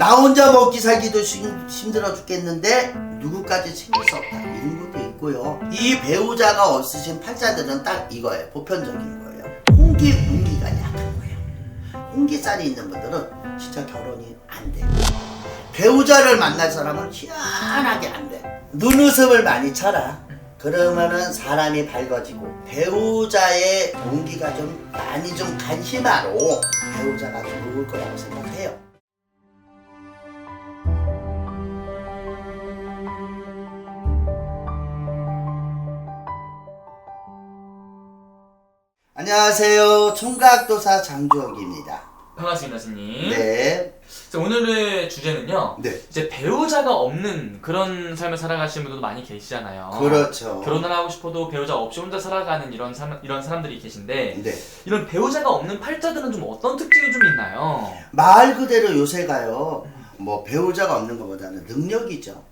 나 혼자 먹기 살기도 힘- 힘들어 죽겠는데 누구까지 챙길 수 없다. 이런 것도 있고요. 이 배우자가 없으신 팔자들은 딱 이거예요. 보편적인 거예요. 홍기 운기가 약한 거예요. 홍기살이 있는 분들은 진짜 결혼이 안돼. 배우자를 만날 사람은 희한하게 안돼. 눈웃음을 많이 쳐라. 그러면은 사람이 밝아지고 배우자의 온기가 좀 많이 좀 간심하로 배우자가 들어올 거라고 생각해요. 안녕하세요. 총각도사 장주혁입니다. 반갑습니다, 스님. 네. 자, 오늘의 주제는요. 네. 이제 배우자가 없는 그런 삶을 살아가시는 분들도 많이 계시잖아요. 그렇죠. 결혼을 하고 싶어도 배우자 없이 혼자 살아가는 이런 사람, 이런 사람들이 계신데 네. 이런 배우자가 없는 팔자들은 좀 어떤 특징이 좀 있나요? 말 그대로 요새가요. 뭐 배우자가 없는 것보다는 능력이죠.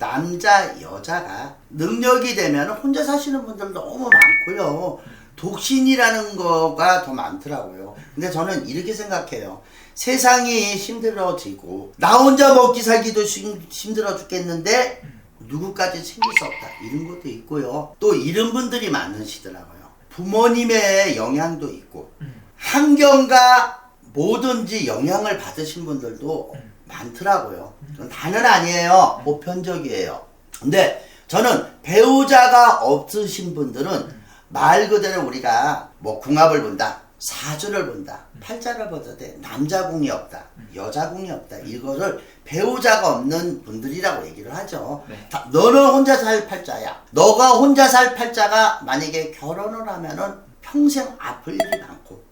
남자 여자가 능력이 되면 혼자 사시는 분들 너무 많고요. 독신이라는 거가 더 많더라고요. 근데 저는 이렇게 생각해요. 세상이 힘들어지고 나 혼자 먹기 살기도 힘, 힘들어 죽겠는데 누구까지 챙길 수 없다 이런 것도 있고요. 또 이런 분들이 많으시더라고요. 부모님의 영향도 있고 환경과 뭐든지 영향을 받으신 분들도 많더라고요. 다는 아니에요. 보편적이에요. 근데 저는 배우자가 없으신 분들은 말 그대로 우리가 뭐 궁합을 본다. 사주를 본다. 팔자를 봐도 돼. 남자 궁이 없다. 여자 궁이 없다. 이거를 배우자가 없는 분들이라고 얘기를 하죠. 네. 다- 너는 혼자 살 팔자야. 너가 혼자 살 팔자가 만약에 결혼을 하면은 평생 아플 일이 많고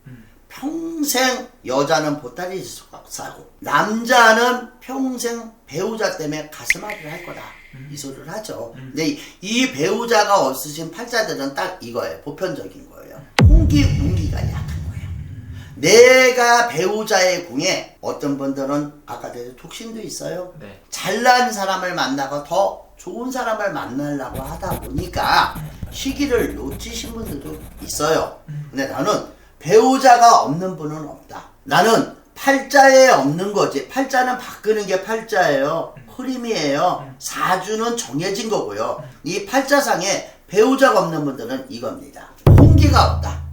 평생 여자는 보따리 싸고 남자는 평생 배우자 때문에 가슴앓이를 할 거다 이 소리를 하죠 근데 이, 이 배우자가 없으신 팔자들은 딱 이거예요 보편적인 거예요 홍기 운기가 약한 거예요 내가 배우자의 궁에 어떤 분들은 아까 전에 독신도 있어요 네. 잘난 사람을 만나고 더 좋은 사람을 만나려고 하다 보니까 시기를 놓치신 분들도 있어요. 근데 나는 배우자가 없는 분은 없다. 나는 팔자에 없는 거지. 팔자는 바꾸는 게 팔자예요. 흐름이에요. 사주는 정해진 거고요. 이 팔자상에 배우자가 없는 분들은 이겁니다. 홍기가 없다.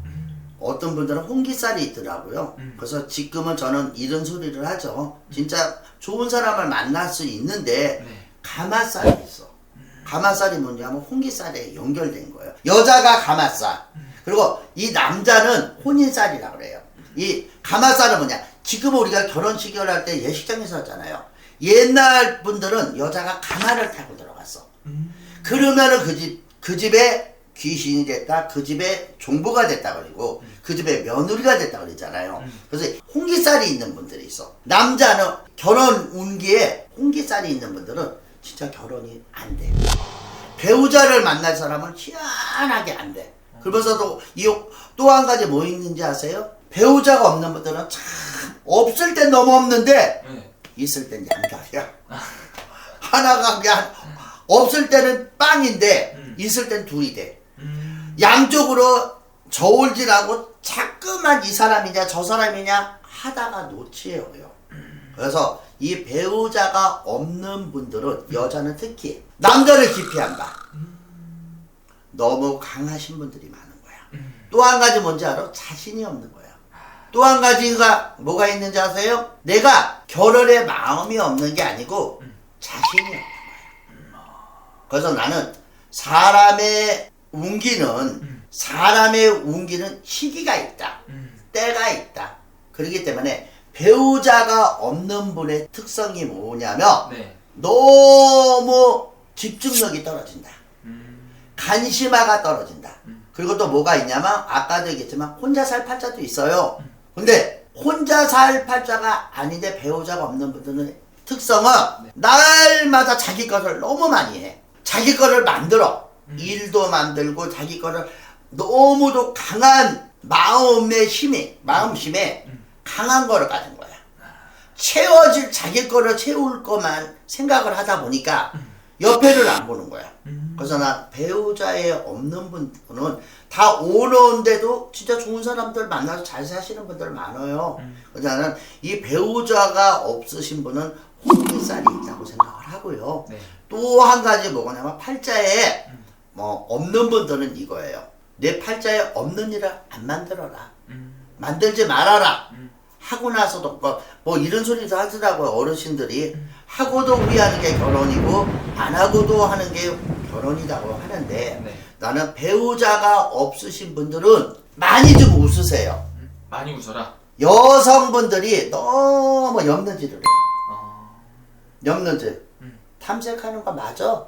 어떤 분들은 홍기살이 있더라고요. 그래서 지금은 저는 이런 소리를 하죠. 진짜 좋은 사람을 만날 수 있는데 네. 가마살이 있어. 가마살이 뭐냐면 홍기살에 연결된 거예요. 여자가 가마살. 그리고 이 남자는 혼인살이라고 그래요. 이 가마살은 뭐냐? 지금 우리가 결혼식을 할 때 예식장에서 하잖아요. 옛날 분들은 여자가 가마를 타고 들어갔어. 그러면은 그 집, 그 집에 귀신이 됐다, 그 집에 종부가 됐다 그리고 그 집에 며느리가 됐다 그러잖아요. 그래서 홍기살이 있는 분들이 있어. 남자는 결혼 운기에 홍기살이 있는 분들은 진짜 결혼이 안 돼. 배우자를 만날 사람은 희한하게 안 돼. 그러면서도 또 한 가지 뭐 있는지 아세요? 배우자가 없는 분들은 참 없을 땐 너무 없는데 네. 있을 땐 양다리야. 하나가 그냥 없을 때는 빵인데 음. 있을 땐 둘이 돼. 음. 양쪽으로 저울질하고 자꾸만 이 사람이냐 저 사람이냐 하다가 놓치어요. 그래서 이 배우자가 없는 분들은 여자는 특히 남자를 기피한다. 너무 강하신 분들이 많은 거야. 또 한 가지 뭔지 알아? 자신이 없는 거야. 또 한 가지가 뭐가 있는지 아세요? 내가 결혼에 마음이 없는 게 아니고 자신이 없는 거야. 그래서 나는 사람의 운기는 사람의 운기는 시기가 있다. 음. 때가 있다. 그렇기 때문에 배우자가 없는 분의 특성이 뭐냐면 네. 너무 집중력이 떨어진다. 음. 간심화가 떨어진다. 그리고 또 뭐가 있냐면 아까도 얘기했지만 혼자 살 팔자도 있어요. 근데 혼자 살 팔자가 아닌데 배우자가 없는 분들은 특성은 날마다 자기 것을 너무 많이 해. 자기 거를 만들어. 일도 만들고 자기 거를 너무도 강한 마음의 힘에, 마음 힘에 강한 거를 가진 거야. 채워질 자기 거를 채울 것만 생각을 하다 보니까 옆에를 안 보는 거야. 음. 그래서 나 배우자에 없는 분은 다 오는데도 진짜 좋은 사람들 만나서 잘 사시는 분들 많아요. 그래서 나는 이 배우자가 없으신 분은 혼인살이 있다고 생각을 하고요. 네. 또한 가지 뭐냐면 팔자에 뭐 없는 분들은 이거예요. 내 팔자에 없는 일을 안 만들어라. 음. 만들지 말아라. 음. 하고 나서도 뭐, 뭐 이런 소리도 하더라고요 어르신들이 하고도 후회하는 게 결혼이고 안 하고도 하는 게 결혼이라고 하는데 네. 나는 배우자가 없으신 분들은 많이 좀 웃으세요 많이 웃어라. 여성분들이 너무 엽는지를 해요 어. 엽는지 음. 탐색하는 거 맞아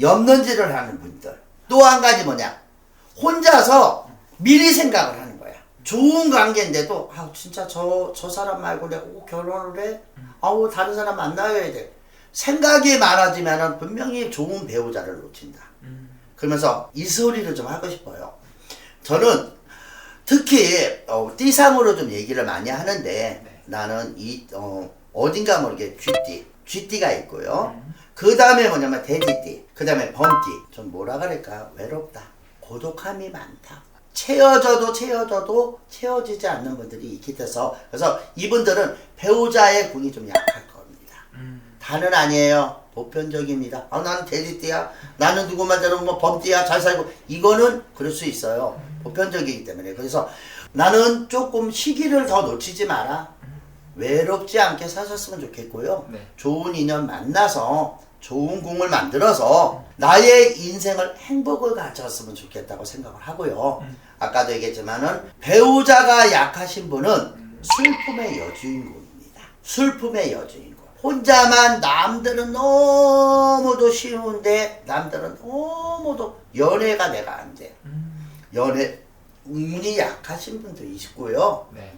엽는지를 하는 분들 또 한 가지 뭐냐 혼자서 미리 생각을 하는 좋은 관계인데도 아 진짜 저 저 사람 말고 내가 꼭 결혼을 해? 아우 다른 사람 만나야 돼. 생각이 많아지면은 분명히 좋은 배우자를 놓친다. 음. 그러면서 이 소리를 좀 하고 싶어요. 저는 특히 어, 띠상으로 좀 얘기를 많이 하는데 나는 이 어, 어딘가 모르게 쥐띠 쥐띠가 있고요. 그 다음에 뭐냐면 돼지띠 그 다음에 범띠. 좀 뭐라 그럴까? 외롭다. 고독함이 많다 채워져도 채워져도 채워지지 않는 분들이 있기 때서 그래서 이분들은 배우자의 궁이 좀 약할 겁니다 음. 다는 아니에요. 보편적입니다. 아, 나는 돼지띠야. 나는 누구만 들으면 뭐 범띠야. 잘 살고. 이거는 그럴 수 있어요. 보편적이기 때문에. 그래서 나는 조금 시기를 더 놓치지 마라. 외롭지 않게 사셨으면 좋겠고요. 네. 좋은 인연 만나서 좋은 궁을 만들어서 나의 인생을 행복을 가졌으면 좋겠다고 생각을 하고요. 아까도 얘기했지만은 배우자가 약하신 분은 슬픔의 여주인공입니다. 슬픔의 여주인공. 혼자만 남들은 너무도 쉬운데 남들은 너무도 연애가 내가 안 돼. 음. 연애 운이 약하신 분도 있고요. 네.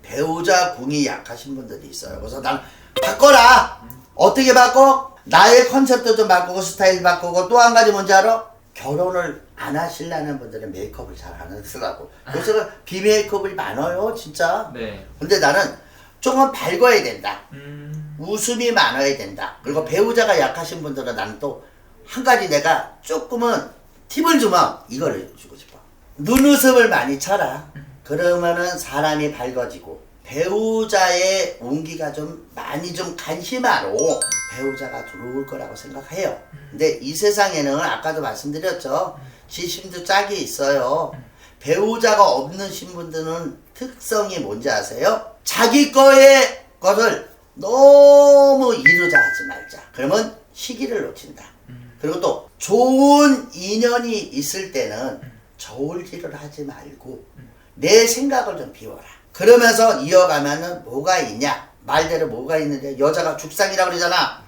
배우자 궁이 약하신 분들이 있어요. 그래서 난 바꿔라. 어떻게 바꿔? 나의 컨셉도 좀 바꾸고 스타일 바꾸고 또 한 가지 뭔지 알아? 결혼을 안 하실라는 분들은 메이크업을 잘 안 하더라고. 요즘은 비메이크업이 많아요, 진짜. 네. 근데 나는 조금 밝아야 된다. 음. 웃음이 많아야 된다. 그리고 배우자가 약하신 분들은 나는 또 한 가지 내가 조금은 팁을 주면 이거를 주고 싶어. 눈웃음을 많이 쳐라. 그러면은 사람이 밝아지고 배우자의 온기가 좀 많이 좀 간심하로 배우자가 들어올 거라고 생각해요. 근데 이 세상에는 아까도 말씀드렸죠. 지심도 짝이 있어요. 배우자가 없는 신분들은 특성이 뭔지 아세요? 자기 거의 것을 너무 이루자 하지 말자. 그러면 시기를 놓친다. 그리고 또 좋은 인연이 있을 때는 저울질을 하지 말고 내 생각을 좀 비워라. 그러면서 이어가면은 뭐가 있냐? 말대로 뭐가 있는데 여자가 죽상이라고 그러잖아.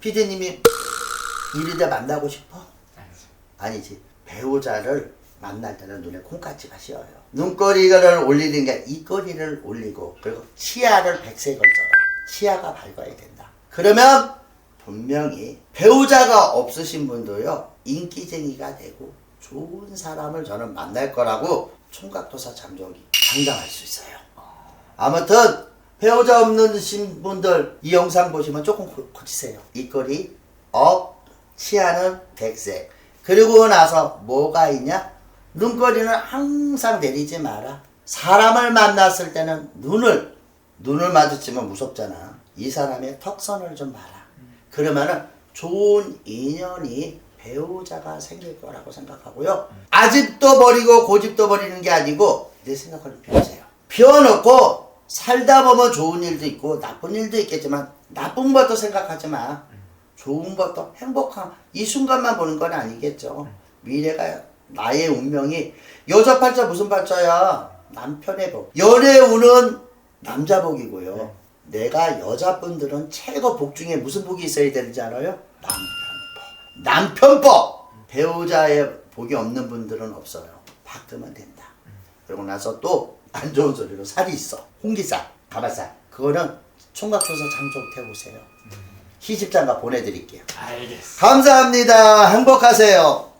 피디님이 이리대 만나고 싶어? 알겠습니다. 아니지. 배우자를 만날 때는 눈에 콩깍지가 씌어요. 눈꼬리를 올리는 게 이꼬리를 올리고 그리고 치아를 백색을 써라. 치아가 밝아야 된다. 그러면 분명히 배우자가 없으신 분도요 인기쟁이가 되고 좋은 사람을 저는 만날 거라고 총각도사 장족이 장담할 수 있어요. 아무튼 배우자 없는 신 분들 이 영상 보시면 조금 고- 고치세요. 입꼬리 업, 치아는 백색. 그리고 나서 뭐가 있냐? 눈꼬리는 항상 내리지 마라. 사람을 만났을 때는 눈을 눈을 마주치면 무섭잖아. 이 사람의 턱선을 좀 봐라. 그러면은 좋은 인연이 배우자가 생길 거라고 생각하고요. 아집도 버리고 고집도 버리는 게 아니고 내 생각을 비우세요. 비워놓고 살다 보면 좋은 일도 있고 나쁜 일도 있겠지만 나쁜 것도 생각하지 마. 좋은 것도 행복한 이 순간만 보는 건 아니겠죠. 미래가 나의 운명이 여자 팔자 무슨 팔자야? 남편의 복. 연애 운은 남자 복이고요. 내가 여자분들은 최고 복 중에 무슨 복이 있어야 되는지 알아요? 남편복. 남편복. 배우자의 복이 없는 분들은 없어요. 바꾸면 된다. 그러고 나서 또 안 좋은 소리로 살이 있어. 홍기살, 가마살. 그거는 총각조사 장족 태우세요. 시집장가 보내드릴게요. 알겠습니다. 감사합니다. 행복하세요.